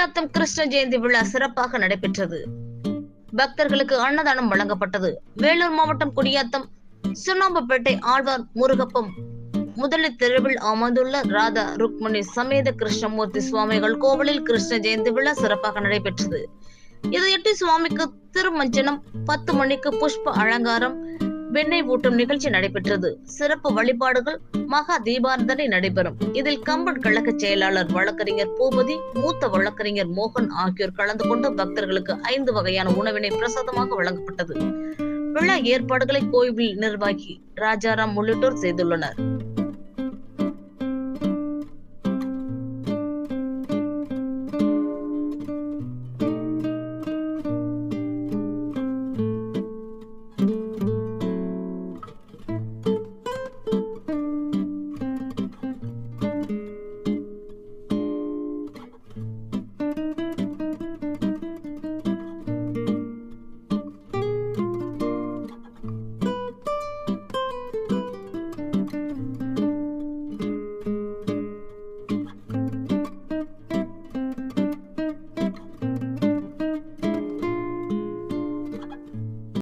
குடியாத்தம் கிருஷ்ண ஜெயந்தி விழா சிறப்பாக நடைபெற்றது. பக்தர்களுக்கு அன்னதானம் வழங்கப்பட்டது. வேலூர் மாவட்டம் குடியாத்தம் சுண்ணாம்பப்பேட்டை ஆழ்வார் முருகப்பம். முதலில் தெருவில் அமர்ந்துள்ள ராதா ருக்மணி சமேத கிருஷ்ணமூர்த்தி சுவாமிகள் கோவிலில் கிருஷ்ண ஜெயந்தி விழா சிறப்பாக நடைபெற்றது. இதையொட்டி சுவாமிக்கு திருமஞ்சனம் பத்து மணிக்கு புஷ்ப அலங்காரம் வெண்ணெய் ஊட்டும் நிகழ்ச்சி நடைபெற்றது. சிறப்பு வழிபாடுகள் மகா தீபார்த்தனை நடைபெறும். இதில் கம்பன் கழக செயலாளர் வழக்கறிஞர் பூபதி மூத்த வழக்கறிஞர் மோகன் ஆகியோர் கலந்து கொண்டு பக்தர்களுக்கு ஐந்து வகையான உணவினை பிரசாதமாக வழங்கப்பட்டது. விழா ஏற்பாடுகளை கோவில் நிர்வாகி ராஜாராம் உள்ளிட்டோர் செய்துள்ளனர்.